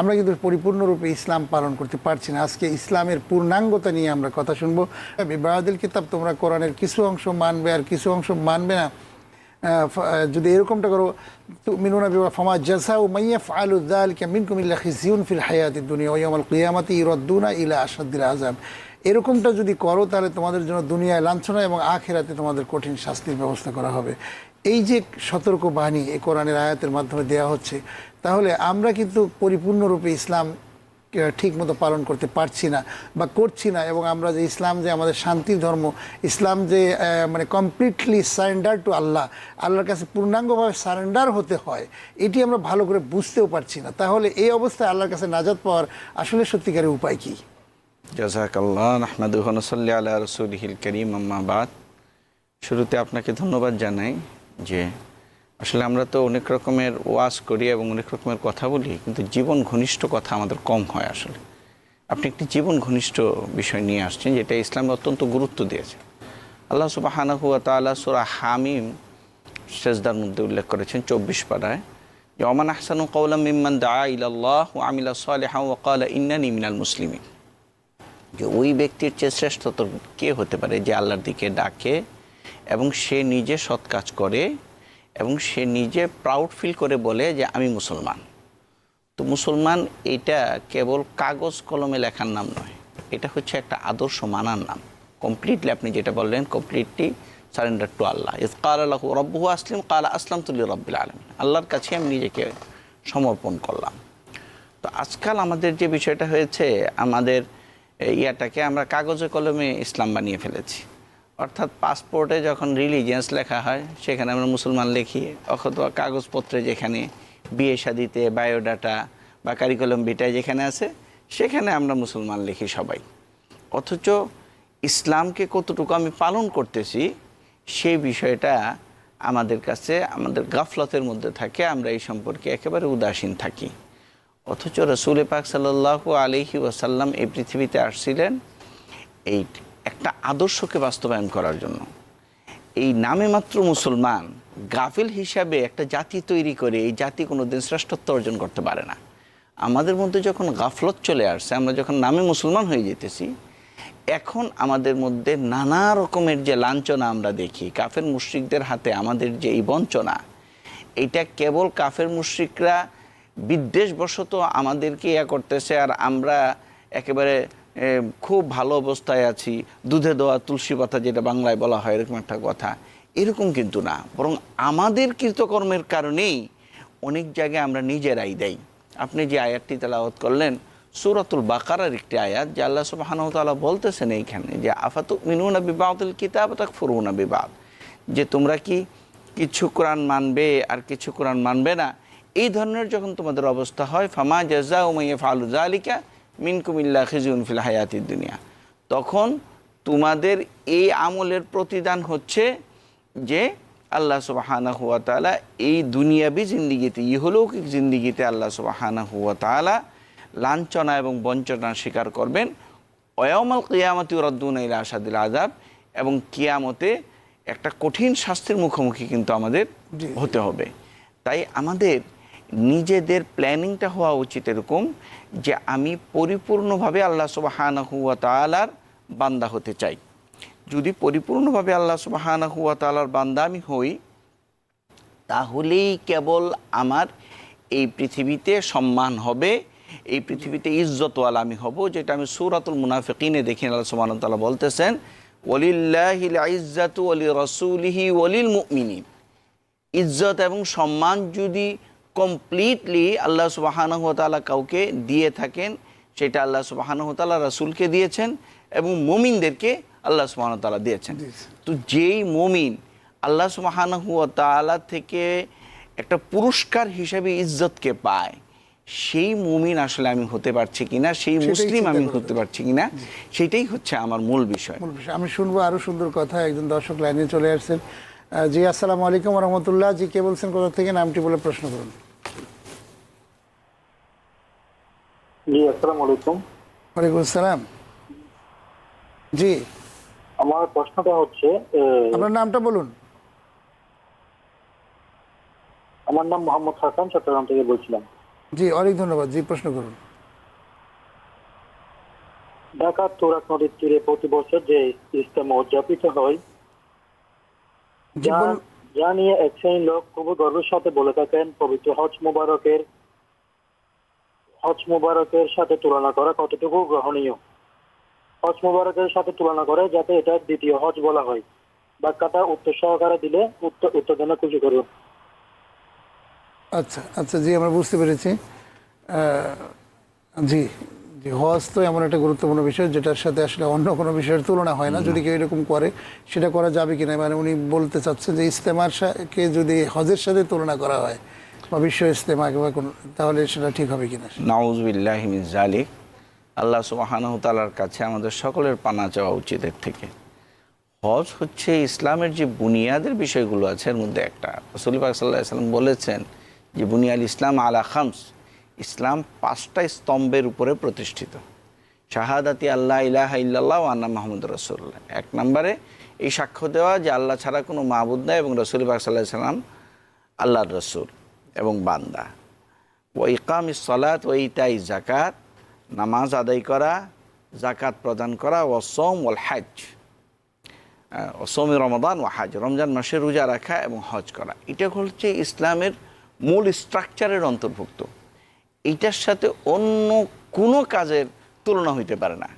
আমরা কিন্তু পরিপূর্ণরূপে ইসলাম পালন করতে পারছি না। আজকে ইসলামের পূর্ণাঙ্গতা নিয়ে আমরা কথা শুনব। বিবাহাদিল কিতাব তোমরা কোরআনের কিছু অংশ মানবে আর কিছু অংশ মানবে না। যদি এরকমটা করো মিনুনা বিবা ফামা জাসাউ মাইয়া ফালু যালিকা মিনকুম ইল্লা খিজিউন ফিল হায়াতি দুনিয়া ওয়া ইয়াউমাল কিয়ামাতি ইরাদ্দুনা ইলা আশাদ্দিল আযাব। এরকমটা যদি করো, তাহলে তোমাদের জন্য দুনিয়ায় লাঞ্ছনা এবং আখেরাতে তোমাদের কঠিন শাস্তির ব্যবস্থা করা হবে। এই যে সতর্ক বাণী এই কোরআনের আয়াতের মাধ্যমে দেওয়া হচ্ছে, তাহলে আমরা কিন্তু পরিপূর্ণরূপে ইসলাম ঠিক মতো পালন করতে পারছি না বা করছি না এবং আমরা যে ইসলাম যে আমাদের শান্তির ধর্ম, ইসলাম যে মানে কমপ্লিটলি সারেন্ডার টু আল্লাহ, আল্লাহর কাছে পূর্ণাঙ্গভাবে সারেন্ডার হতে হয়, এটি আমরা ভালো করে বুঝতেও পারছি না। তাহলে এই অবস্থায় আল্লাহর কাছে নাজাদ পাওয়ার আসলে সত্যিকারের উপায় কী? জাজাকাল্লাহ নসল্লি আল্লাহ রসুলহিল করিম আম্মাবাদ শুরুতে আপনাকে ধন্যবাদ জানাই যে আসলে আমরা তো অনেক রকমের ওয়াজ করি এবং অনেক রকমের কথা বলি, কিন্তু জীবন ঘনিষ্ঠ কথা আমাদের কম হয় আসলে। আপনি একটি জীবন ঘনিষ্ঠ বিষয় নিয়ে আসছেন যেটা ইসলামে অত্যন্ত গুরুত্ব দিয়েছে। আল্লাহ সুবাহানাহু তাআলা সূরা হামিম শেষদার মধ্যে উল্লেখ করেছেন চব্বিশ পাড়ায় যে অমান আহসানু কৌলাম মিম্মান দা ইলাল্লাহ ও আমিলা সালেহা ও কালা ইন্নানি মিনাল মুসলিমিন। যে ওই ব্যক্তির চেয়ে শ্রেষ্ঠতর কে হতে পারে যে আল্লাহর দিকে ডাকে এবং সে নিজে সৎ কাজ করে এবং সে নিজে প্রাউড ফিল করে বলে যে আমি মুসলমান। তো মুসলমান এটা কেবল কাগজ কলমে লেখার নাম নয়, এটা হচ্ছে একটা আদর্শ মানার নাম। কমপ্লিটলি আপনি যেটা বললেন কমপ্লিটলি সারেন্ডার টু আল্লাহ ইস কাল আল্লাহ রব্বু আসলিম কাল আসলাম তুল্লি রব্বিল আলম আল্লাহর কাছে আমি নিজেকে সমর্পণ করলাম। তো আজকাল আমাদের যে বিষয়টা হয়েছে, আমাদের ইয়াটাকে আমরা কাগজে কলমে ইসলাম বানিয়ে ফেলেছি। অর্থাৎ পাসপোর্টে যখন রিলিজিয়ান্স লেখা হয়, সেখানে আমরা মুসলমান লিখি, অথবা কাগজপত্রে যেখানে বিয়ে শাদিতে বায়োডাটা বা কারিকুলাম বিটায় যেখানে আছে, সেখানে আমরা মুসলমান লিখি সবাই। অথচ ইসলামকে কতটুকু আমি পালন করতেছি সেই বিষয়টা আমাদের কাছে, আমাদের গাফলতের মধ্যে থাকে, আমরা এই সম্পর্কে একেবারে উদাসীন থাকি। অথচ রসুল পাক সাল্লাহ আলহি ওয়াসাল্লাম এই পৃথিবীতে আসছিলেন, এই একটা আদর্শকে বাস্তবায়ন করার জন্য। এই নামে মাত্র মুসলমান গাফিল হিসাবে একটা জাতি তৈরি করে এই জাতি কোনো দিন শ্রেষ্ঠত্ব অর্জন করতে পারে না। আমাদের মধ্যে যখন গাফলত চলে আসছে, আমরা যখন নামে মুসলমান হয়ে যেতেছি, এখন আমাদের মধ্যে নানা রকমের যে লাঞ্ছনা আমরা দেখি, কাফের মুশ্রিকদের হাতে আমাদের যে এই বঞ্চনা, এটা কেবল কাফের মুশ্রিকরা বিদ্বেষবশত আমাদেরকে ইয়া করতেছে আর আমরা একেবারে খুব ভালো অবস্থায় আছি। দুধে দেওয়া তুলসী পাতা যেটা বাংলায় বলা হয়, এরকম একটা কথা। এরকম কিন্তু না। বরং আমাদের কৃতকর্মের কারণেই অনেক জায়গায় আমরা নিজেরাই দেই। আপনি যে আয়াতটি তেলাওয়াত করলেন, সুরাতুল বাকারার একটি আয়াত, যে আল্লাহ সুবাহানু তাআলা বলতেছেন এইখানে যে আফাতু মিনুনা বিবাদুল কিতাব তাক ফুরুনা বিবাদ? যে তোমরা কি কিছু কোরআন মানবে আর কিছু কোরআন মানবে না? এই ধরনের যখন তোমাদের অবস্থা হয়, ফামা জাজা উমাইয়া ফালু জালিকা মিনকুমিল্লা খিজুন ফিল হায়াতি দুনিয়া। তখন তোমাদের এই আমলের প্রতিদান হচ্ছে যে আল্লাহ সুবাহানা হুয়া তালা এই দুনিয়াবি জিন্দিগিতে ইহলৌকিক জিন্দিগিতে আল্লাহ সুবাহানা হুয়া তালা লাঞ্ছনা এবং বঞ্চনার স্বীকার করবেন। অয়মাল কিয়ামতি রদ্দুন ইলা আসাদিল আজাব এবং কিয়ামতে একটা কঠিন শাস্তির মুখোমুখি কিন্তু আমাদের হতে হবে। তাই আমাদের নিজেদের প্ল্যানিংটা হওয়া উচিত এরকম যে আমি পরিপূর্ণভাবে আল্লাহ সুবাহানা হুয়া তালার বান্দা হতে চাই। যদি পরিপূর্ণভাবে আল্লাহ সুবাহানা হুয়া তালার বান্দা আমি হই, তাহলেই কেবল আমার এই পৃথিবীতে সম্মান হবে, এই পৃথিবীতে ইজ্জতওয়ালা আমি হব, যেটা আমি সুরাতুল মুনাফিকিনে দেখি আল্লাহ সুবহানাহু ওয়া তাআলা বলতেছেন ওয়ালিল্লাহিল ইজ্জাতু ওয়ালি রাসূলিহি ওয়ালিল মুমিনিন ইজ্জত এবং সম্মান যদি কমপ্লিটলি আল্লাহ সুবাহানহ তালা কাউকে দিয়ে থাকেন সেটা আল্লাহ সুবাহানহ তালা রাসুলকে দিয়েছেন এবং মমিনদেরকে আল্লাহ সুবাহ তালা দিয়েছেন। তো যেই মমিন আল্লাহ সুবাহানহ তালা থেকে একটা পুরস্কার হিসেবে ইজ্জতকে পায় সেই মুমিন আসলে আমি হতে পারছি কিনা সেই মুসলিম আমি হতে পারছি কিনা সেটাই হচ্ছে আমার মূল বিষয়। মূল বিষয়। আমি শুনব আরও সুন্দর কথা একজন দর্শক লাইনে চলে আসছেন। জি আসসালামু আলাইকুম রহমতুল্লাহ। জি কে বলছেন কোথা থেকে? নামটি বলে প্রশ্ন করুন। জি আসসালামু আলাইকুম। ওয়ালাইকুম আসসালাম। জি। আমার প্রশ্নটা হচ্ছে আপনার নামটা বলুন। আমার নাম মোহাম্মদ হাসান চট্টগ্রাম থেকে বলছিলাম। জি অনেক ধন্যবাদ। জি প্রশ্ন করুন। ঢাকা তুরাক নদীর তীরে প্রতি বছর যে ইস্তেমা উদযাপিত হয় যা যা নিয়ে এক শ্রেণির লোক খুব গর্বের সাথে বলে থাকেন পবিত্র হজ মুবারকের হজ মুবারকের সাথে তুলনা করা কতটুকু গ্রহণীয়? হজ মুবারকের সাথে তুলনা করে যাতে এটা দ্বিতীয় হজ বলা হয়। বাক্যটা উত্তর সহকারে দিলে উত্তর উত্তর জন্য খুশি করুন। আচ্ছা আচ্ছা জি আমরা বুঝতে পেরেছি। আহ, জি জি হজ তো এমন একটা গুরুত্বপূর্ণ বিষয় যেটার সাথে আসলে অন্য কোনো বিষয়ের তুলনা হয় না। যদি কেউ এরকম করে সেটা করা যাবে কিনা? মানে উনি বলতে চাচ্ছেন যে ইস্তেমার কে যদি হজের সাথে তুলনা করা হয় বা বিশ্ব ইস্তেমা বা কোনো, তাহলে সেটা ঠিক হবে কিনা? নাউজবিল্লাহ মিন জালিক আল্লাহ সুবাহানহ তালার কাছে আমাদের সকলের পানা চাওয়া উচিত এর থেকে। হজ হচ্ছে ইসলামের যে বুনিয়াদের বিষয়গুলো আছে, এর মধ্যে একটা। রসুল সাল্লাহ সাল্লাম বলেছেন যে, বুনিয়াল ইসলাম আলা খামস। ইসলাম পাঁচটা স্তম্ভের উপরে প্রতিষ্ঠিত। শাহাদাতি আল্লাহ ইলাহা ও আন্না মাহমুদ রসুল্লাহ এক নম্বরে এই সাক্ষ্য দেওয়া যে, আল্লাহ ছাড়া কোনো মাহবুদ নাই এবং রসুল পাক সাল্লাহ সাল্লাম আল্লাহর রসুল। এবং বান্দা। ও ইকাম সলাত ও ইতাই জাকাত নামাজ আদায় করা জাকাত প্রদান করা ও সোম ওল হাজ সোমি রমাদান ও হাজ রমজান মাসে রোজা রাখা এবং হজ করা। এটা হচ্ছে ইসলামের মূল স্ট্রাকচারের অন্তর্ভুক্ত। এইটার সাথে অন্য কোনো কাজের তুলনা হইতে পারে না।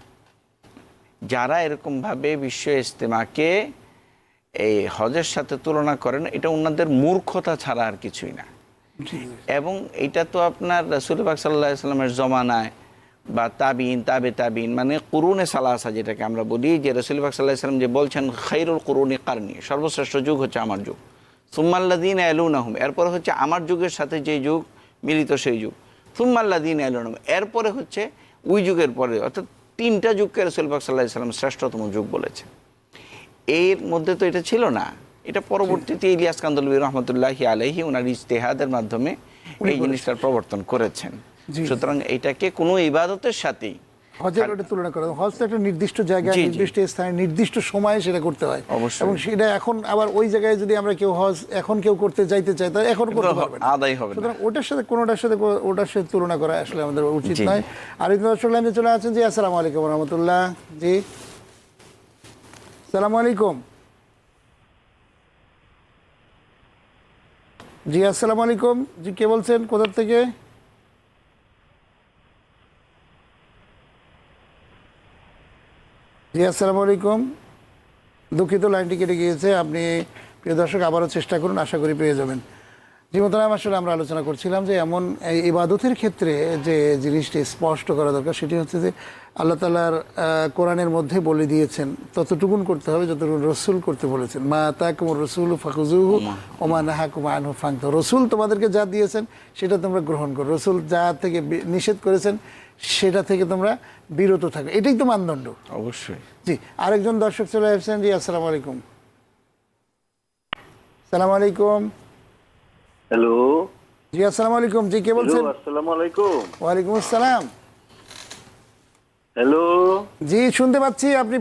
যারা এরকমভাবে বিশ্ব ইজতেমাকে এই হজের সাথে তুলনা করেন, এটা ওনাদের মূর্খতা ছাড়া আর কিছুই না। এবং এটা তো আপনার রসুল পাক সাল্লাহ সাল্লামের জমানায় বা তাবিন তাবে তাবিন মানে কুরুনে সালাসা যেটাকে আমরা বলি, যে রসুল পাক সাল্লাহ সাল্লাম যে বলছেন খৈরুল কুরুনি কারনি সর্বশ্রেষ্ঠ যুগ হচ্ছে আমার যুগ। সুম্মাল্লাদিন আহম এরপরে হচ্ছে আমার যুগের সাথে যে যুগ মিলিত সেই যুগ। সুম্মাল্লাদিন আহম এরপরে হচ্ছে ওই যুগের পরে, অর্থাৎ তিনটা যুগকে রসুল পাক সাল্লাহ সাল্লাম শ্রেষ্ঠতম যুগ বলেছে এর মধ্যে তো এটা ছিল না। এটা পরবর্তীতে ইলিয়াস কান্দলবী রহমতুল্লাহি আলহি ওনার ইজতেহাদের মাধ্যমে এই জিনিসটার প্রবর্তন করেছেন। সুতরাং এটাকে কোনো ইবাদতের সাথেই হজের ওটা তুলনা করা হজ তো একটা নির্দিষ্ট জায়গায়। নির্দিষ্ট স্থানে নির্দিষ্ট সময়ে সেটা করতে হয়। এবং সেটা এখন আবার ওই জায়গায় যদি আমরা কেউ হজ এখন কেউ করতে যাইতে চাই তাহলে এখন করতে পারবে আদায় হবে সুতরাং ওটার সাথে কোনোটার সাথে ওটার সাথে তুলনা করা আসলে আমাদের উচিত নয়। আর একজন দর্শক লাইনে চলে আছেন জি আসসালামু আলাইকুম রহমতুল্লাহ। জি। সালামু আলাইকুম। জি, আসসালামু আলাইকুম। জি, কে বলছেন? কোথার থেকে? জি, আসসালামু আলাইকুম। দুঃখিত, লাইনটি কেটে গিয়েছে। আপনি প্রিয় দর্শক, আবারও চেষ্টা করুন, আশা করি পেয়ে যাবেন। জি আসলে আমরা আলোচনা করছিলাম যে এমন ইবাদতের ক্ষেত্রে যে জিনিসটি স্পষ্ট করা দরকার সেটি হচ্ছে যে আল্লাহ তালার কোরআনের মধ্যে বলে দিয়েছেন ততটুকুন করতে হবে যতটুকুন রসুল করতে বলেছেন। মা তাকুম রসুল ফাকুজুহু ওমা। নাহাকুমা আনহু ফাংত রসুল তোমাদেরকে যা দিয়েছেন সেটা তোমরা গ্রহণ করো। রসুল যা থেকে নিষেধ করেছেন সেটা থেকে তোমরা বিরত থাকো। এটাই তো মানদণ্ড। অবশ্যই। জি আরেকজন দর্শক চলে আসছেন। জি আসসালামু আলাইকুম। সালাম আলাইকুম। হ্যালো জি আসসালামু আলাইকুম। জি কে বলছেন? আসসালামু আলাইকুম। ওয়ালাইকুম আসসালাম। হ্যালো জি শুনতে পাচ্ছি আপনি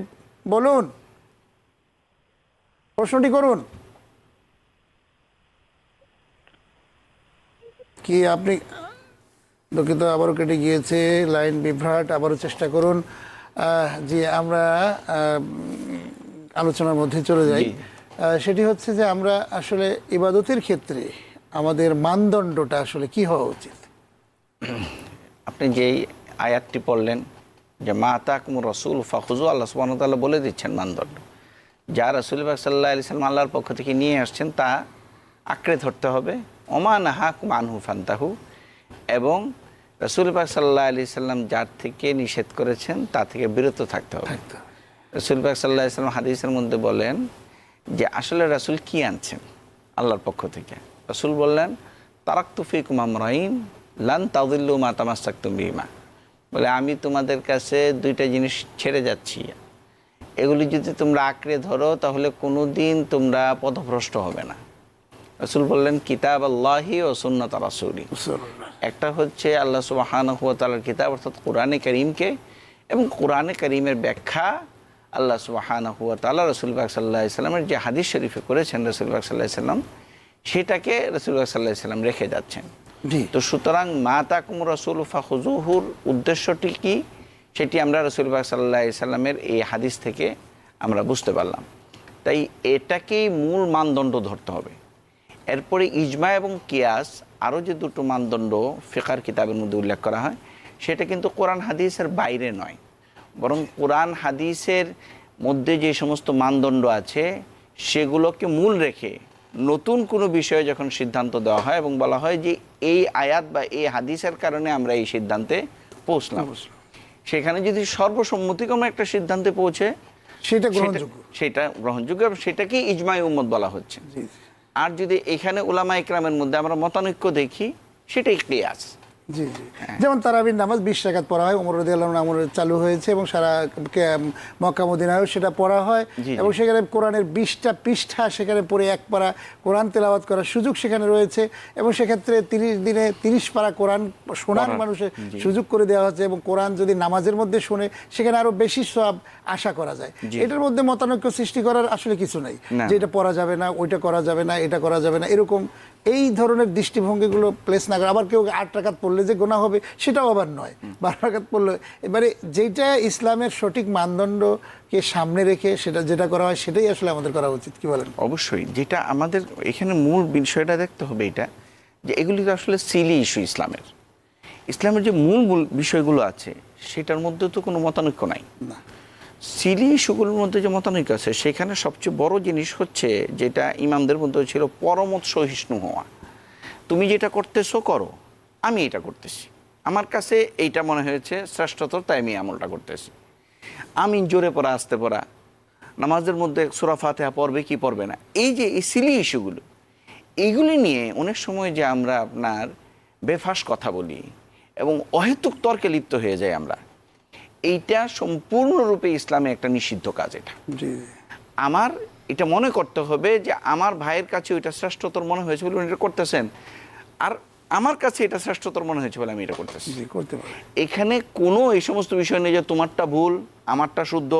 বলুন। প্রশ্নটি করুন। কি আপনি দুঃখিত আবারও কেটে গিয়েছে লাইন বিভ্রাট আবারও চেষ্টা করুন। জি আমরা আলোচনার মধ্যে চলে যাই। সেটি হচ্ছে যে আমরা আসলে ইবাদতের ক্ষেত্রে আমাদের মানদণ্ডটা আসলে কি হওয়া উচিত? আপনি যেই আয়াতটি পড়লেন যে মা তাকুম রসুল ফাখুজু আল্লাহ সুবাহতাল্লাহ বলে দিচ্ছেন মানদণ্ড। যা রসুল সাল্লাহ আলি সাল্লাম আল্লাহর পক্ষ থেকে নিয়ে আসছেন তা আঁকড়ে ধরতে হবে। ওমা নাহাকুম আনহু ফান্তাহু। এবং রসুল পাক সাল্লাহ আলি সাল্লাম যার থেকে নিষেধ করেছেন তা থেকে বিরত থাকতে হবে। রসুল পাক সাল্লাহ ইসলাম হাদিসের মধ্যে বলেন যে আসলে রাসুল কি আনছেন আল্লাহর পক্ষ থেকে? রসুল বললেন তারাক তুফিকুম আমরাইন লান তাউদিল্লু মা তামাস্তাক তুমিমা বলে আমি তোমাদের কাছে দুইটা জিনিস ছেড়ে যাচ্ছি। এগুলি যদি তোমরা আঁকড়ে ধরো তাহলে কোনো দিন তোমরা পথভ্রষ্ট হবে না। রসুল বললেন কিতাব আল্লাহি ও সুন্নত রাসুলি। একটা হচ্ছে আল্লাহ সুবাহান তালার কিতাব অর্থাৎ কোরআনে করিমকে এবং কোরআনে করিমের ব্যাখ্যা আল্লাহ সুবাহান হুয়া তালা রসুলবাগ সাল্লাহ সাল্লামের যে হাদিস শরীফে করেছেন রসুলবাগ সাল্লাহ সাল্লাম সেটাকে রসুলবাগ সাল্লাহ সাল্লাম রেখে যাচ্ছেন। তো সুতরাং মা তাকুম রসুল ফাহুজুহুর উদ্দেশ্যটি কি? সেটি আমরা রসুল সাল্লাহ সাল্লামের এই হাদিস থেকে আমরা বুঝতে পারলাম। তাই এটাকেই মূল মানদণ্ড ধরতে হবে। এরপরে ইজমা এবং কিয়াস আরও যে দুটো মানদণ্ড ফিকার কিতাবের মধ্যে উল্লেখ করা হয় সেটা কিন্তু কোরআন হাদিসের বাইরে নয়। বরং কোরআন হাদিসের মধ্যে যে সমস্ত মানদণ্ড আছে সেগুলোকে মূল রেখে নতুন কোনো বিষয়ে যখন সিদ্ধান্ত দেওয়া হয় এবং বলা হয় যে এই আয়াত বা এই হাদিসের কারণে আমরা এই সিদ্ধান্তে পৌঁছলাম। সেখানে যদি সর্বসম্মতিক্রমে একটা সিদ্ধান্তে পৌঁছে সেটা সেটা- গ্রহণযোগ্য। সেটা গ্রহণযোগ্য এবং সেটাকেই ইজমাই উম্মত বলা হচ্ছে। আর যদি এখানে ওলামা ইকরামের মধ্যে আমরা মতানৈক্য দেখি সেটাই ক্লিয়াস। জি জি। যেমন তারাবির নামাজ বিশ টাকাত পড়া হয় উমর রদি আল্লাহ আমর চালু হয়েছে এবং সারা মক্কা মদিনায়ও সেটা পড়া হয়। এবং সেখানে কোরআনের বিশটা পৃষ্ঠা সেখানে পড়ে এক পারা কোরআন তেলাওয়াত করার সুযোগ সেখানে রয়েছে এবং সেক্ষেত্রে তিরিশ দিনে তিরিশ পারা কোরআন শোনার মানুষের সুযোগ করে দেওয়া হচ্ছে এবং কোরআন যদি নামাজের মধ্যে শোনে সেখানে আরও বেশি সব আশা করা যায়। এটার মধ্যে মতানৈক্য সৃষ্টি করার আসলে কিছু নাই। যে এটা পড়া যাবে না ওইটা করা যাবে না এটা করা যাবে না এরকম এই ধরনের দৃষ্টিভঙ্গিগুলো প্লেস না করে আবার কেউ আট টাকাত পড়লে যে গোনা হবে সেটাও আবার নয়। বারো টাকাত পড়লে এবারে যেটা ইসলামের সঠিক মানদণ্ডকে সামনে রেখে সেটা যেটা করা হয় সেটাই আসলে আমাদের করা উচিত কি বলেন? অবশ্যই। যেটা আমাদের এখানে মূল বিষয়টা দেখতে হবে এটা যে এগুলি তো আসলে সিলি ইস্যু ইসলামের। ইসলামের যে মূল মূল বিষয়গুলো আছে সেটার মধ্যে তো কোনো মতানৈক্য নাই। না। সিলি ইস্যুগুলোর মধ্যে যে মতানৈক্য আছে, সেখানে সবচেয়ে বড় জিনিস হচ্ছে যেটা ইমামদের মধ্যে ছিল পরমত সহিষ্ণু হওয়া। তুমি যেটা করতেছো করো, আমি এটা করতেছি। আমার কাছে এইটা মনে হয়েছে, শ্রেষ্ঠতর তাই আমি আমলটা করতেছি। আমি জোরে পড়া, আসতে পড়া, নামাজের মধ্যে সুরা ফাতেহা পড়বে কি পড়বে না? এই যে এই সিলি ইস্যুগুলো, এইগুলি নিয়ে অনেক সময় যে আমরা আপনার বেফাস কথা বলি এবং অহেতুক তর্কে লিপ্ত হয়ে যাই আমরা। এইটা সম্পূর্ণরূপে ইসলামে একটা নিষিদ্ধ কাজ এটা। আমার এটা মনে করতে হবে যে আমার ভাইয়ের কাছে ওইটা শ্রেষ্ঠতর মনে হয়েছে বলে উনি এটা করতেছেন। আর আমার কাছে এটা শ্রেষ্ঠতর মনে হয়েছে বলে আমি এটা করতেছি। করতে পারে এখানে কোনো এই সমস্ত বিষয় নেই যে তোমারটা ভুল আমারটা শুদ্ধ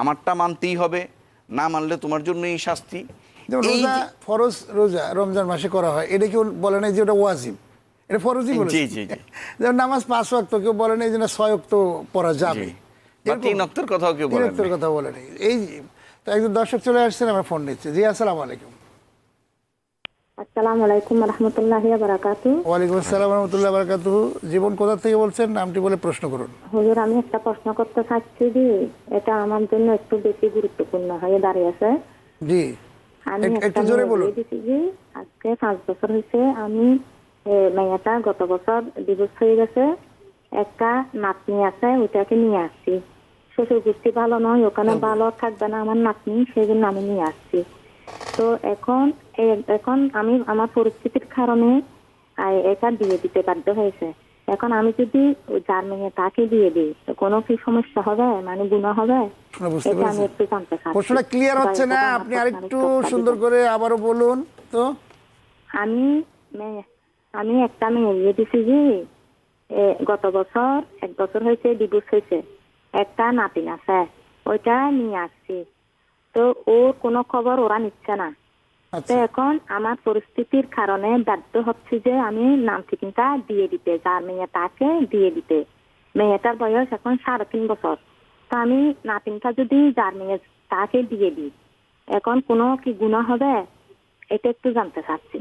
আমারটা মানতেই হবে না মানলে তোমার জন্যই শাস্তি। যেমন রোজা ফরজ রোজা রমজান মাসে করা হয় এটা কেউ বলে নাই যে ওটা ওয়াজিব। এটা ফরজই বলে জি, জি, জি। যেমন নামাজ পাঁচ ওয়াক্ত কেউ বলে নাই যে না ছয় ওয়াক্ত পড়া যাবে। তিন ওয়াক্তের কথাও কেউ বলেন তিন কথা বলে নাই। এই তো একজন দর্শক চলে আসছেন আমরা ফোন নিচ্ছি। জি আসসালামু আলাইকুম। আসসালামু আলাইকুম রহমতুল্লাহ বারাকাতু ওয়ালাইকুম আসসালাম রহমতুল্লাহ বারকাতুহু জীবন কোথা থেকে বলছেন? নামটি বলে প্রশ্ন করুন। হুজুর আমি একটা প্রশ্ন করতে চাচ্ছি যে এটা আমার জন্য একটু বেশি গুরুত্বপূর্ণ হয়ে দাঁড়িয়েছে জি। আমি একটু জোরে বলুন। আজকে পাঁচ বছর হয়েছে আমি মেয়েটা গত বছর ডিভোর্স হয়ে গেছে। একটা নাতনি আছে ওইটাকে নিয়ে আসছি। শ্বশুর গোষ্ঠী ভালো নয় ওখানে ভালো থাকবে না আমার নাতনি সেই জন্য আমি নিয়ে আসছি। তো এখন এখন আমি আমার পরিস্থিতির কারণে এটা দিয়ে দিতে বাধ্য হয়েছে। এখন আমি যদি মেয়ে তাকে দিয়ে দিই কোনো কি সমস্যা হবে? মানে গুণা হবে? এটা আমি একটু জানতে চাচ্ছি। প্রশ্নটা ক্লিয়ার হচ্ছে না? আপনি আরেকটু সুন্দর করে আবারও বলুন তো। আমি মেয়ে আমি একটা মেয়ে বিয়ে দিছি যে এ, গত বছর এক বছর হয়েছে ডিভোর্স হয়েছে। একটা নাতিন আছে ওইটা নিয়ে আসছি। তো ওর কোনো খবর ওরা নিচ্ছে না। তো আচ্ছা এখন আমার পরিস্থিতির কারণে বাধ্য হচ্ছে যে আমি নাম ঠিকানা দিয়ে দিতে যার মেয়ে তাকে দিয়ে দিতে। মেয়েটার বয়স এখন সাড়ে তিন বছর। তো আমি নাতিনটা যদি যার মেয়ে তাকে দিয়ে দিই এখন কোনো কি গুণা হবে? এটা একটু জানতে চাচ্ছি।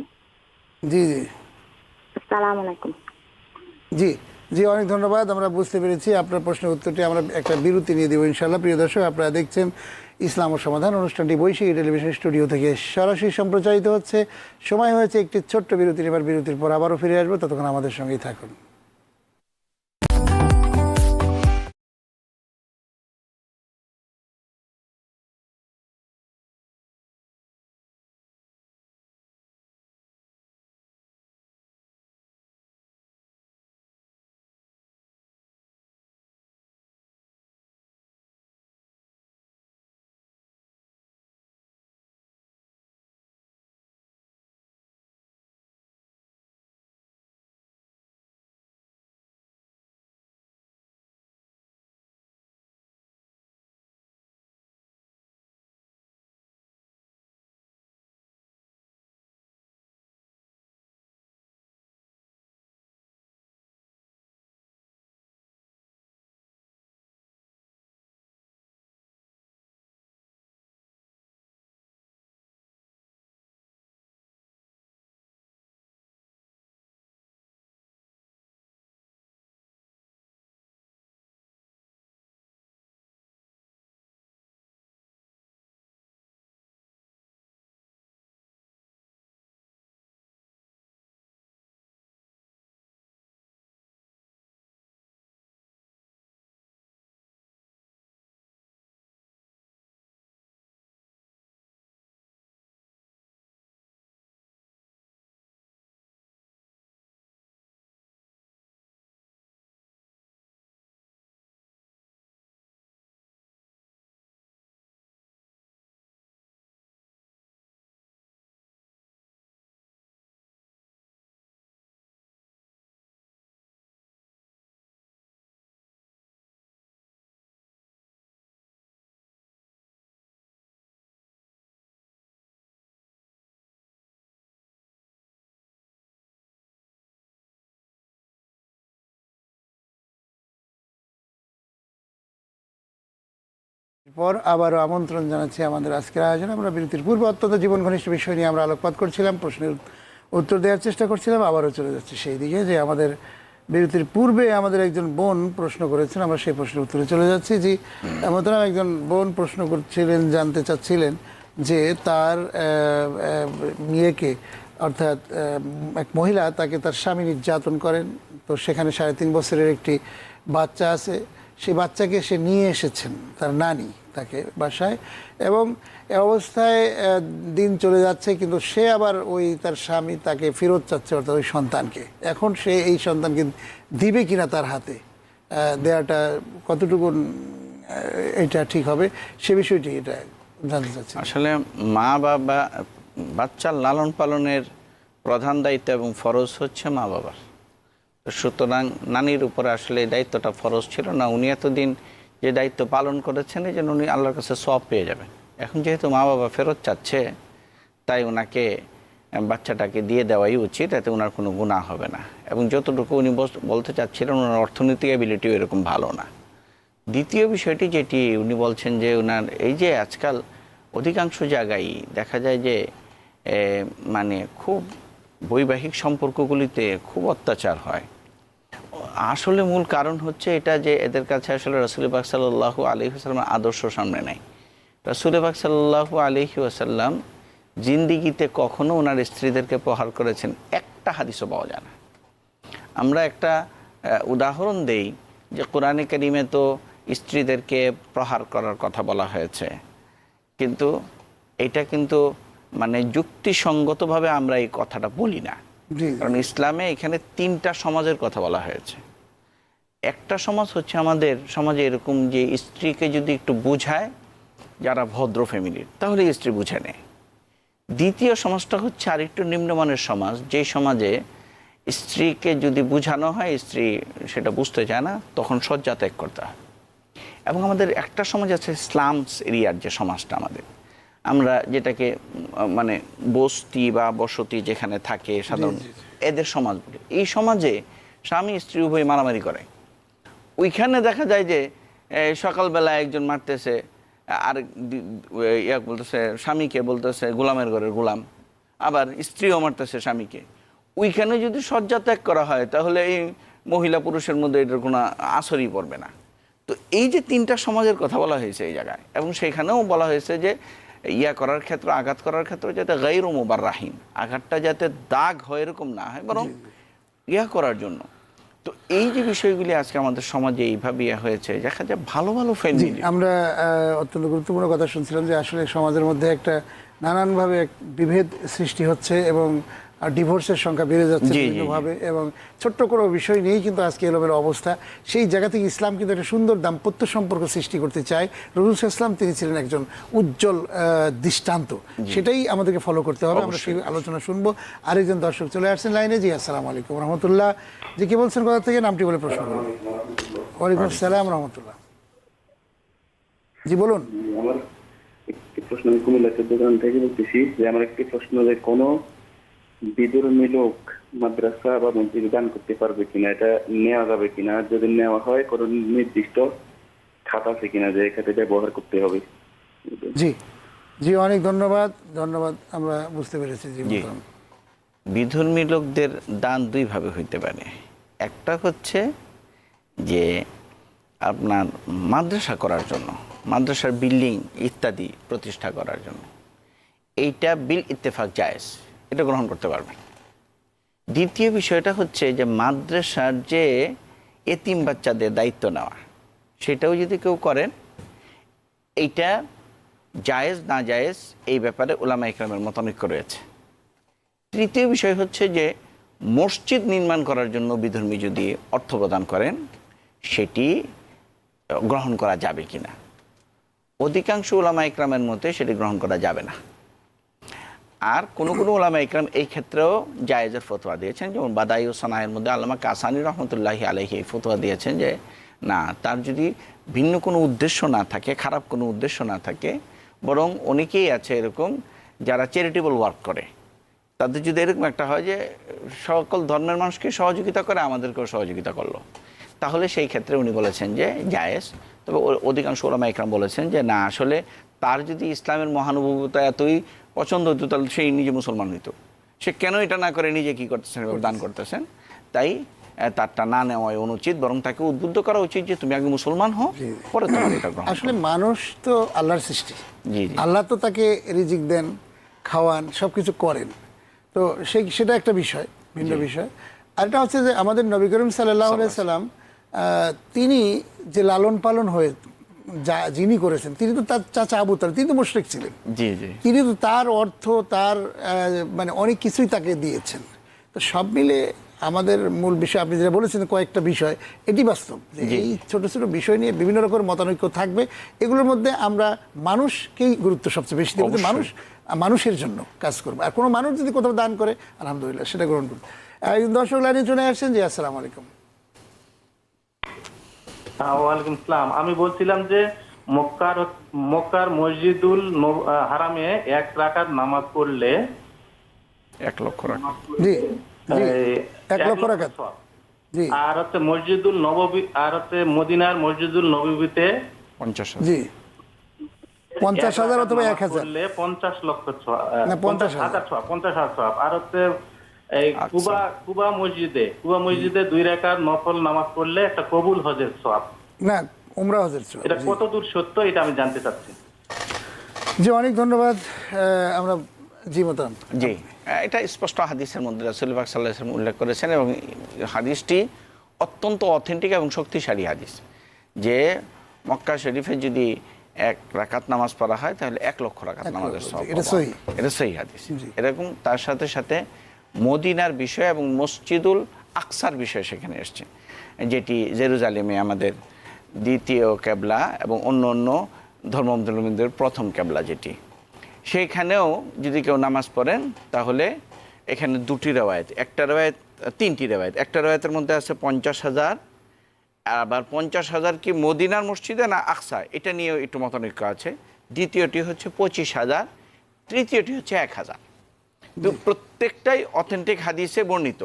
জি জি। আলাইকুম জি জি, অনেক ধন্যবাদ। আমরা বুঝতে পেরেছি আপনার প্রশ্নের উত্তরটি। আমরা একটা বিরতি নিয়ে দেবো ইনশাল্লাহ প্রিয় দর্শক, আপনারা দেখছেন ইসলাম ও সমাধান অনুষ্ঠানটি বৈশাখী টেলিভিশন স্টুডিও থেকে সরাসরি সম্প্রচারিত হচ্ছে। সময় হয়েছে একটি ছোট্ট বিরতির। এবার বিরতির পর আবারও ফিরে আসব। ততক্ষণ আমাদের সঙ্গেই থাকুন। পর আবারও আমন্ত্রণ জানাচ্ছি আমাদের আজকের আয়োজনে। আমরা বিরতির পূর্বে অত্যন্ত জীবন ঘনিষ্ঠ বিষয় নিয়ে আমরা আলোকপাত করছিলাম, প্রশ্নের উত্তর দেওয়ার চেষ্টা করছিলাম, আবারও চলে যাচ্ছে সেই দিকে যে আমাদের বিরতির পূর্বে আমাদের একজন বোন প্রশ্ন করেছেন, আমরা সেই প্রশ্নের উত্তরে চলে যাচ্ছি। যে মোহতারাম একজন বোন প্রশ্ন করছিলেন, জানতে চাচ্ছিলেন যে তার মেয়েকে, অর্থাৎ এক মহিলা তাকে তার স্বামী নির্যাতন করেন। তো সেখানে সাড়ে তিন বছরের একটি বাচ্চা আছে। সেই বাচ্চাকে সে নিয়ে এসেছেন, তার নানি। তাকে বাসায় এবং এ অবস্থায় দিন চলে যাচ্ছে কিন্তু সে আবার ওই তার স্বামী তাকে ফেরত চাচ্ছে অর্থাৎ ওই সন্তানকে। এখন সে এই সন্তানকে দিবে কিনা তার হাতে আহ, দেওয়াটা কতটুকু এটা ঠিক হবে সে বিষয়টি এটা জানতে চাচ্ছি। আসলে মা বাবা বাচ্চার লালন পালনের প্রধান দায়িত্ব এবং ফরজ হচ্ছে মা বাবার। সুতরাং নানির উপরে আসলে দায়িত্বটা ফরজ ছিল না উনি এতদিন যে দায়িত্ব পালন করেছেন, এই জন্য উনি আল্লাহর কাছে সব পেয়ে যাবেন। এখন যেহেতু মা বাবা ফেরত চাচ্ছে, তাই ওনাকে বাচ্চাটাকে দিয়ে দেওয়াই উচিত, এতে ওনার কোনো গুণা হবে না। এবং যতটুকু উনি বলতে চাচ্ছিলেন ওনার অর্থনৈতিক অ্যাবিলিটিও এরকম ভালো না। দ্বিতীয় বিষয়টি যেটি উনি বলছেন যে ওনার এই যে আজকাল অধিকাংশ জায়গায় দেখা যায় যে মানে খুব বৈবাহিক সম্পর্কগুলিতে খুব অত্যাচার হয়। আসলে মূল কারণ হচ্ছে এটা যে এদের কাছে আসলে রসুল পাক সাল্লাহ আলহি আসাল্লামের আদর্শ সামনে নেই। রসুল পাক সাল্লাহ আলহি আসাল্লাম জিন্দিগিতে কখনো ওনার স্ত্রীদেরকে প্রহার করেছেন। একটা হাদিসও পাওয়া যায় না। আমরা একটা উদাহরণ দেই যে কোরআনে কারিমে তো স্ত্রীদেরকে প্রহার করার কথা বলা হয়েছে। কিন্তু এটা কিন্তু মানে যুক্তিসঙ্গতভাবে আমরা এই কথাটা বলি না। কারণ ইসলামে এখানে তিনটা সমাজের কথা বলা হয়েছে। একটা সমাজ হচ্ছে আমাদের সমাজে এরকম যে স্ত্রীকে যদি একটু বুঝায়, যারা ভদ্র ফ্যামিলির, তাহলে স্ত্রী বুঝে নেয়। দ্বিতীয় সমাজটা হচ্ছে আরেকটু নিম্নমানের সমাজ যেই সমাজে স্ত্রীকে যদি বোঝানো হয়, স্ত্রী সেটা বুঝতে চায় না, তখন শয্যা ত্যাগ করতে হয়। এবং আমাদের একটা সমাজ আছে স্লামস এরিয়ার যে সমাজটা আমাদের। আমরা যেটাকে মানে বস্তি বা বসতি যেখানে থাকে সাধারণ এদের সমাজ বলি। এই সমাজে স্বামী স্ত্রী উভয় মারামারি করে। ওইখানে দেখা যায় যে সকালবেলা একজন মারতেছে আর দি- ইয়া বলতেছে স্বামীকে বলতেছে গোলামের ঘরের গোলাম। আবার স্ত্রীও মারতেছে স্বামীকে। ওইখানে যদি শয্যা ত্যাগ করা হয় তাহলে এই মহিলা পুরুষের মধ্যে এটার কোনো আসরই পড়বে না। তো এই যে তিনটা সমাজের কথা বলা হয়েছে এই জায়গায় এবং সেখানেও বলা হয়েছে যে ইয়া করার ক্ষেত্রে আঘাত করার ক্ষেত্রে যাতে গাইর মোবার রাহিম আঘাতটা যাতে দাগ হয় এরকম না হয় বরং ইয়া করার জন্য। তো এই যে বিষয়গুলি আজকে আমাদের সমাজে এইভাবে ইয়া হয়েছে দেখা যায় ভালো ভালো ফ্যামিলি আমরা অত্যন্ত গুরুত্বপূর্ণ কথা শুনছিলাম যে আসলে সমাজের মধ্যে একটা নানানভাবে বিভেদ সৃষ্টি হচ্ছে এবং ডিভোর্সের সংখ্যা বেড়ে যাচ্ছে। বিভিন্নভাবে এবং ছোট্ট কোনো বিষয় নিয়েই কিন্তু আজকে এলোমেলো অবস্থা। সেই জায়গা থেকে ইসলাম কিন্তু একটা সুন্দর দাম্পত্য সম্পর্ক সৃষ্টি করতে চায়। রুল ইসলাম তিনি ছিলেন একজন উজ্জ্বল দৃষ্টান্ত। সেটাই আমাদেরকে ফলো করতে হবে। আমরা সেই আলোচনা শুনব। আরেকজন দর্শক চলে আসছেন লাইনে। জি আসসালামু আলাইকুম রহমতুল্লাহ। যে কি বলছেন কথা থেকে? নামটি বলে প্রশ্ন করুন। ওয়ালাইকুম আসসালাম রহমতুল্লাহ। জি বলুন। আমার একটি প্রশ্ন আমি কুমিল্লা চোদ্দগ্রাম থেকে বলতেছি যে আমার একটি প্রশ্ন যে কোনো বিধর্মী লোক মাদ্রাসা বা মসজিদে দান করতে পারবে কিনা এটা নেওয়া যাবে কিনা? যদি নেওয়া হয় কোনো নির্দিষ্ট খাতা আছে কিনা যে এই খাতে ব্যবহার করতে হবে? জি। জি অনেক ধন্যবাদ। ধন্যবাদ আমরা বুঝতে পেরেছি জি। বিধর্মী লোকদের দান দুইভাবে হইতে পারে। একটা হচ্ছে যে আপনার মাদ্রাসা করার জন্য মাদ্রাসার বিল্ডিং ইত্যাদি প্রতিষ্ঠা করার জন্য। এইটা বিল ইত্তেফাক জায়েজ। এটা গ্রহণ করতে পারবেন। দ্বিতীয় বিষয়টা হচ্ছে যে মাদ্রাসার যে এতিম বাচ্চাদের দায়িত্ব নেওয়া, সেটাও যদি কেউ করেন, এইটা জায়েজ না জায়েজ এই ব্যাপারে ওলামা ইকরামের মতানৈক্য রয়েছে। তৃতীয় বিষয় হচ্ছে যে মসজিদ নির্মাণ করার জন্য বিধর্মী যদি অর্থ প্রদান করেন, সেটি গ্রহণ করা যাবে কিনা? অধিকাংশ ওলামা ইকরামের মতে সেটি গ্রহণ করা যাবে না। আর কোনো কোনো ওলামা ইকরাম এই ক্ষেত্রেও জায়েজের ফতোয়া দিয়েছেন। যেমন বাদাই ও সানায়ের মধ্যে আল্লামা কাসানি রহমতুল্লাহি আলহি এই ফতোয়া দিয়েছেন যে, না, তার যদি ভিন্ন কোনো উদ্দেশ্য না থাকে, খারাপ কোনো উদ্দেশ্য না থাকে, বরং অনেকেই আছে এরকম যারা চ্যারিটেবল ওয়ার্ক করে। তাদের যদি এরকম একটা হয় যে, সকল ধর্মের মানুষকে সহযোগিতা করে, আমাদেরকেও সহযোগিতা করল। তাহলে সেই ক্ষেত্রে উনি বলেছেন যে, জায়েজ। তবে অধিকাংশ ওলামা ইকরাম বলেছেন যে, না, আসলে তার যদি ইসলামের মহানুভবতা এতই পছন্দ হতো তাহলে সেই নিজে মুসলমান হইতো। সে কেন এটা না করে নিজে কি করতেছেন দান করতেছেন? তাই তারটা না নেওয়াই অনুচিত বরং তাকে উদ্বুদ্ধ করা উচিত যে তুমি আগে মুসলমান হও পরে তোমার এটা গ্রহণ আসলে মানুষ তো আল্লাহর সৃষ্টি। আল্লাহ তো তাকে রিজিক দেন খাওয়ান সব কিছু করেন। তো সেই সেটা একটা বিষয় ভিন্ন বিষয়। আরেকটা হচ্ছে যে আমাদের নবী করিম সাল্লাহ সাল্লাম তিনি যে লালন পালন হয়ে যা যিনি করেছেন তিনি তো তার চাচা আবু তালেব, তিনি তো মুশরিক ছিলেন। জি জি। তিনি তো তার অর্থ তার মানে অনেক কিছুই তাকে দিয়েছেন। তো সব মিলে আমাদের মূল বিষয় আপনি যেটা বলেছেন কয়েকটা বিষয় এটি বাস্তব যে এই ছোট ছোট বিষয় নিয়ে বিভিন্ন রকম মতানৈক্য থাকবে। এগুলোর মধ্যে আমরা মানুষকেই গুরুত্ব সবচেয়ে বেশি দেবো যে মানুষ মানুষের জন্য কাজ করব। আর কোনো মানুষ যদি কোথাও দান করে আলহামদুলিল্লাহ সেটা গ্রহণ করুন একজন দর্শক লাইনে চলে আসছেন জি আসসালামু আলাইকুম। ওয়ালাইকুম আসসালাম আমি বলছিলাম যে মক্কার মক্কার মসজিদুল হারামে এক রাকাত নামাজ পড়লে এক লক্ষ জি এক লক্ষ আর হচ্ছে মসজিদুল নববী আর হচ্ছে মদিনার মসজিদুল নবীতে পঞ্চাশ হাজার। জি। পঞ্চাশ হাজার অথবা এক হাজার। পঞ্চাশ লক্ষ ছোয়া- পঞ্চাশ হাজার। ছোয়া, পঞ্চাশ হাজার ছোয়াব। আর হচ্ছে এই আচ্ছা। কুবা কুবা মসজিদে কুবা মসজিদে দুই রাকাত নফল নামাজ পড়লে একটা কবুল হজের সওয়াব না উমরা হজের ছোঁয়া, এটা জি। কত দূর সত্য এটা আমি জানতে চাচ্ছি জি অনেক ধন্যবাদ আমরা জি মতাম জি এটা স্পষ্ট হাদিসের মধ্যে রাসুলবাগ সাল্লাহ উল্লেখ করেছেন এবং হাদিসটি অত্যন্ত অথেন্টিক এবং শক্তিশালী হাদিস যে মক্কা শরীফে যদি এক রাকাত নামাজ পড়া হয় তাহলে এক লক্ষ রাকাত নামাজের সওয়াব। সহিহ। এটা সহি হাদিস এরকম তার সাথে সাথে মদিনার বিষয় এবং মসজিদুল আকসার বিষয় সেখানে এসছে, যেটি জেরুজালেমে আমাদের দ্বিতীয় ক্যাবলা এবং অন্য অন্য ধর্মাবলম্বীদের প্রথম ক্যাবলা যেটি। সেইখানেও যদি কেউ নামাজ পড়েন, তাহলে এখানে দুটি রেওয়ায়ত, একটা রেওয়ায়ত, তিনটি রেওয়ায়ত। একটা রেওয়ায়তের মধ্যে আছে পঞ্চাশ হাজার, আবার পঞ্চাশ হাজার কি মদিনার মসজিদে না আকসা? এটা নিয়েও একটু মতানৈক্য আছে। দ্বিতীয়টি হচ্ছে পঁচিশ হাজার, তৃতীয়টি হচ্ছে এক হাজার। তো প্রত্যেকটাই অথেন্টিক হাদিসে বর্ণিত।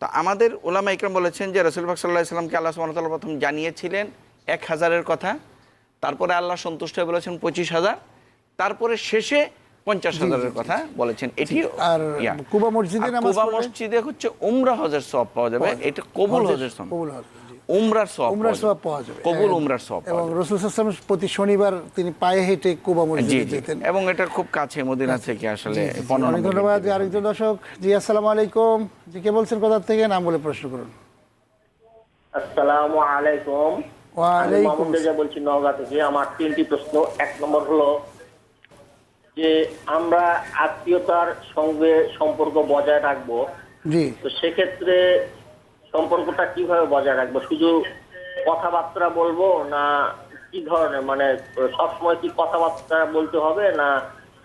তো আমাদের ওলামা ইকরাম বলেছেন যে রসুলবাক সাল্লাহ ইসলামকে আল্লাহ সুমতাল্লাহ প্রথম জানিয়েছিলেন এক হাজারের কথা। তারপরে আল্লাহ সন্তুষ্ট হয়ে বলেছেন পঁচিশ হাজার। তারপরে শেষে পঞ্চাশ হাজারের কথা বলেছেন। এটি আর কুবা মসজিদে কুবা মসজিদে হচ্ছে উমরা হজের সব পাওয়া যাবে। এটা কবুল হজের সব কবুল হজ। উমরার সব উমরার সওয়াব পাওয়া যাবে। কবুল হ্যাঁ। উমরার সব এবং রসুল সাল্লাম প্রতি শনিবার তিনি পায়ে হেঁটে কুবা মসজিদে যেতেন। এবং এটা খুব কাছে মদিনা থেকে আসলে অনেক ধন্যবাদ। আরেকজন দর্শক জি আসসালামু আলাইকুম। জি কে বলছেন কোথা থেকে? নাম বলে প্রশ্ন করুন। আসসালামু আলাইকুম। ওয়ালাইকুম বলছি নওগাঁ থেকে। আমার তিনটি প্রশ্ন। এক নম্বর হলো যে আমরা আত্মীয়তার সঙ্গে সম্পর্ক বজায় রাখব। জি। তো সেক্ষেত্রে সম্পর্কটা কীভাবে বজায় রাখব? শুধু কথাবার্তা বলব না কি ধরনের মানে সবসময় কি কথাবার্তা বলতে হবে না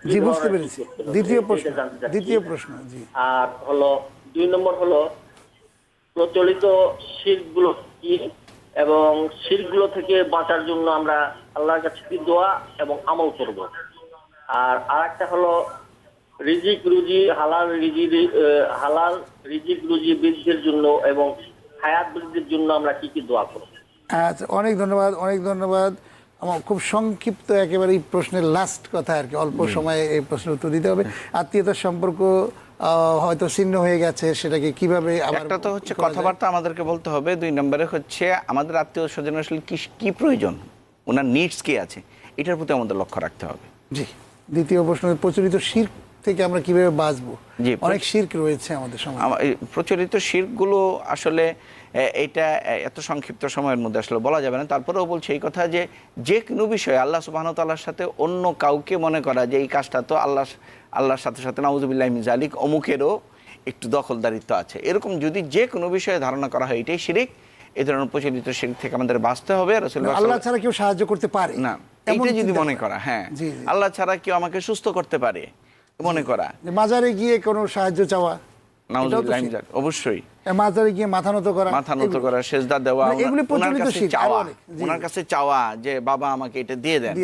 জি বুঝতে পেরেছি? দ্বিতীয় প্রশ্ন দ্বিতীয় প্রশ্ন জি। আর হলো দুই নম্বর হলো প্রচলিত শিরগুলো কি এবং শিরগুলো থেকে বাঁচার জন্য আমরা আল্লাহর কাছে কি দোয়া এবং আমল করব? আর আরেকটা হলো রিজিক রুজি হালাল রিজি হালাল রিজিক রুজি বৃদ্ধির জন্য এবং হায়াত বৃদ্ধির জন্য আমরা কি কি দোয়া করব? আচ্ছা অনেক ধন্যবাদ অনেক ধন্যবাদ। আমার খুব সংক্ষিপ্ত একেবারে এই প্রশ্নের লাস্ট কথা আর কি অল্প সময়ে এই প্রশ্নের উত্তর দিতে হবে। আত্মীয়তার সম্পর্ক আহ, হয়তো ছিন্ন হয়ে গেছে সেটাকে কীভাবে একটা তো হচ্ছে কথাবার্তা আমাদেরকে বলতে হবে দুই নম্বরে হচ্ছে আমাদের আত্মীয় স্বজন আসলে কি কি প্রয়োজন? ওনার নিডস কি আছে? এটার প্রতি আমাদের লক্ষ্য রাখতে হবে। জি দ্বিতীয় প্রশ্ন প্রচলিত শির্ক থেকে আমরা কীভাবে বাঁচবো? অনেক শির্ক রয়েছে আমাদের সমাজে। প্রচলিত শিরগুলো আসলে এটা এত সংক্ষিপ্ত সময়ের মধ্যে আসলে বলা যাবে না। তারপরেও বলছি এই কথা যে যে কোনো বিষয়ে আল্লাহ সুবাহতাল্লাহর সাথে অন্য কাউকে মনে করা যে এই কাজটা তো আল্লাহ আল্লাহর সাথে সাথে নাউজুবিল্লাহ জালিক অমুকেরও একটু দখলদারিত্ব আছে। এরকম যদি যে কোনো বিষয়ে ধারণা করা হয় এটাই শিরিক। এই ধরনের প্রচলিত শিরিক থেকে আমাদের বাঁচতে হবে। রসুল্লাহ আল্লাহ ছাড়া কেউ সাহায্য করতে পারে। না এইটা যদি মনে করা। হ্যাঁ। আল্লাহ ছাড়া কেউ আমাকে সুস্থ করতে পারে। মনে করা। মাজারে গিয়ে কোনো সাহায্য চাওয়া অবশ্যই। মাজারে গিয়ে মাথা নত করা মাথা নত করা সেজদা দেওয়া মানে এগুলি প্রচলিত চাওয়া ওনার কাছে চাওয়া যে বাবা আমাকে এটা দিয়ে দেন।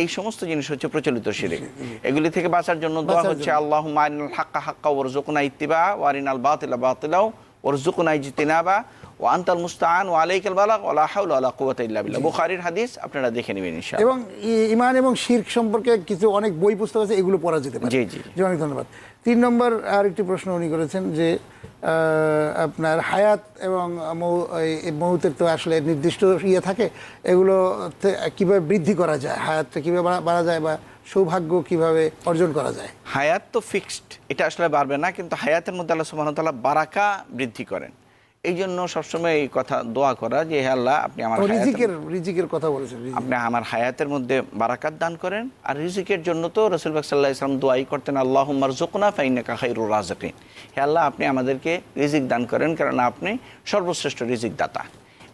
এই সমস্ত জিনিস হচ্ছে প্রচলিত শিরিক এগুলি থেকে বাঁচার জন্য দোয়া হচ্ছে আল্লাহ মারিনাল হাক্কা হাক্কা ওরজুকুনা ইত্তিবা ওয়ারিনাল বাতিলা বাতিলাও ওরজুকুনা ইজতিনাবা ও আন্তাল মুস্তাআন ও আলাইকাল কুওয়াতা ইল্লা বিল্লাহ। বুখারীর হাদিস আপনারা দেখে নেবেন ইনশাআল্লাহ। এবং ইমান এবং শির্ক সম্পর্কে কিছু অনেক বই পুস্তক আছে এগুলো পড়া যেতে পারে। জি, জি। জি। অনেক ধন্যবাদ। তিন নম্বর আর একটি প্রশ্ন উনি করেছেন যে আপনার হায়াত এবং মৌতের তো আসলে নির্দিষ্ট ইয়ে থাকে এগুলো কীভাবে বৃদ্ধি করা যায়? হায়াতটা কীভাবে বাড়া- বাড়া যায় বা সৌভাগ্য কীভাবে অর্জন করা যায়? হায়াত তো ফিক্সড এটা আসলে বাড়বে না কিন্তু হায়াতের মধ্যে আল্লাহ ওয়া বারাকা বৃদ্ধি করেন। এই জন্য সবসময় এই কথা দোয়া করা যে হে আল্লাহ আপনি আমার রিজিকের রিজিকের কথা বলেছেন আপনি আমার হায়াতের মধ্যে বারাকাত দান করেন। আর রিজিকের জন্য তো রসুলবাক সাল্লাহ ইসলাম দোয়াই করতেন আল্লাহ জোকনা ফাইনাকা খাইরুর রাজকিন হে আল্লাহ আপনি আমাদেরকে রিজিক দান করেন কারণ আপনি সর্বশ্রেষ্ঠ রিজিক দাতা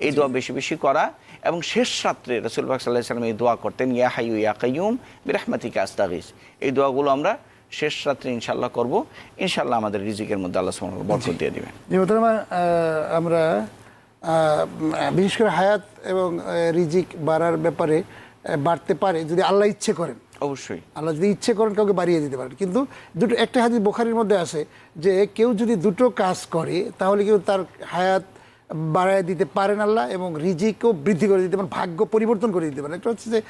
এই দোয়া বেশি বেশি করা এবং শেষ রাত্রে রসুলবাক সাল্লাহ ইসলাম এই দোয়া করতেন ইয়া হাইউ ইয়া কাইয়ুম বিরাহমাতিকা আস্তাগিস। এই দোয়াগুলো আমরা শেষ রাত্রে ইনশাল্লাহ করব। ইনশাল্লাহ আমাদের রিজিকের মধ্যে আল্লাহ সুবহানাহু বরকত দিয়ে দিবেন। আমরা বিশেষ করে হায়াত এবং রিজিক বাড়ার ব্যাপারে বাড়তে পারে যদি আল্লাহ ইচ্ছে করেন। অবশ্যই। আল্লাহ যদি ইচ্ছে করেন কাউকে বাড়িয়ে দিতে পারেন। কিন্তু দুটো একটা হাদিস বোখারির মধ্যে আছে যে কেউ যদি দুটো কাজ করে তাহলে কিন্তু তার হায়াত বাড়ায় দিতে পারেন আল্লাহ এবং রিজিকও বৃদ্ধি করে দিতে পারেন ভাগ্য পরিবর্তন করে দিতে পারেন। একটা হচ্ছে যে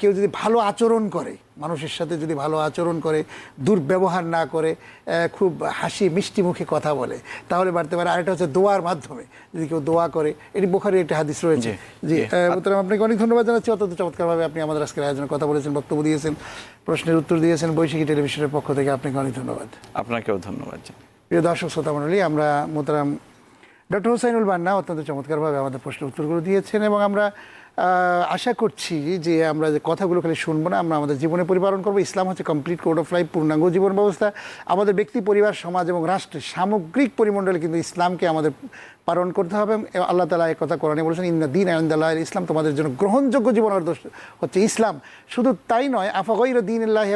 কেউ যদি ভালো আচরণ করে মানুষের সাথে যদি ভালো আচরণ করে দুর্ব্যবহার না করে খুব হাসি মিষ্টি মুখে কথা বলে তাহলে বাড়তে পারে। আরেকটা হচ্ছে দোয়ার মাধ্যমে যদি কেউ দোয়া করে এটি বোখারির একটা হাদিস রয়েছে। জি, মোহতারাম, আপনাকে অনেক ধন্যবাদ জানাচ্ছি। অত্যন্ত চমৎকারভাবে আপনি আমাদের আজকের আয়োজনে কথা বলেছেন বক্তব্য দিয়েছেন প্রশ্নের উত্তর দিয়েছেন। বৈশাখী টেলিভিশনের পক্ষ থেকে আপনাকে অনেক ধন্যবাদ। আপনাকেও ধন্যবাদ প্রিয় দর্শক শ্রোতা মণ্ডলী আমরা মোতারাম ডক্টর হোসাইনুল বান্না অত্যন্ত চমৎকারভাবে আমাদের প্রশ্নের উত্তরগুলো দিয়েছেন এবং আমরা আশা করছি যে আমরা যে কথাগুলো খালি শুনব না, আমরা আমাদের জীবনে পরিপালন করব। ইসলাম হচ্ছে কমপ্লিট কোড অফ লাইফ, পূর্ণাঙ্গ জীবন ব্যবস্থা। আমাদের ব্যক্তি, পরিবার, সমাজ এবং রাষ্ট্রের সামগ্রিক পরিমণ্ডলে কিন্তু ইসলামকে আমাদের পালন করতে হবে। আল্লাহ তালা কথা কোরআনে বলেছেন, ইন্না দিন আইন্দাল্লাহ ইসলাম। তোমাদের জন্য গ্রহণযোগ্য জীবন হচ্ছে ইসলাম। শুধু তাই নয় আফাগৈর দিন আল্লাহ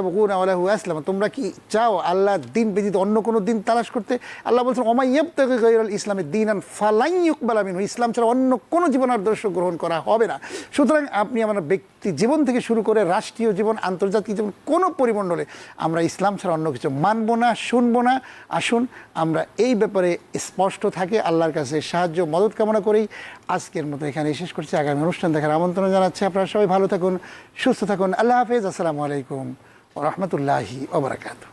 আল্লাহু আসলাম? তোমরা কি চাও আল্লাহ দিন ব্যতীত অন্য কোনো দিন তালাশ করতে? আল্লাহ বলছেন ওমাইয়াব থেকে গৈরুল ইসলামের দিন আন ফালাই ইকবালামিন ইসলাম ছাড়া অন্য কোনো জীবন আদর্শ গ্রহণ করা হবে না। সুতরাং আপনি আমার ব্যক্তি জীবন থেকে শুরু করে রাষ্ট্রীয় জীবন, আন্তর্জাতিক জীবন, কোনো পরিমণ্ডলে আমরা ইসলাম ছাড়া অন্য কিছু মানব না, শুনব না। আসুন, আমরা এই ব্যাপারে স্পষ্ট থাকে, আল্লাহর কাছে সাহায্য, মদত কামনা করেই আজকের মতো এখানে শেষ করছি। আগামী অনুষ্ঠান দেখার আমন্ত্রণ জানাচ্ছি আপনারা সবাই। ভালো থাকুন, সুস্থ থাকুন। আল্লাহ হাফেজ। আসসালামু আলাইকুম ও রহমতুল্লাহি ওবরাকাতু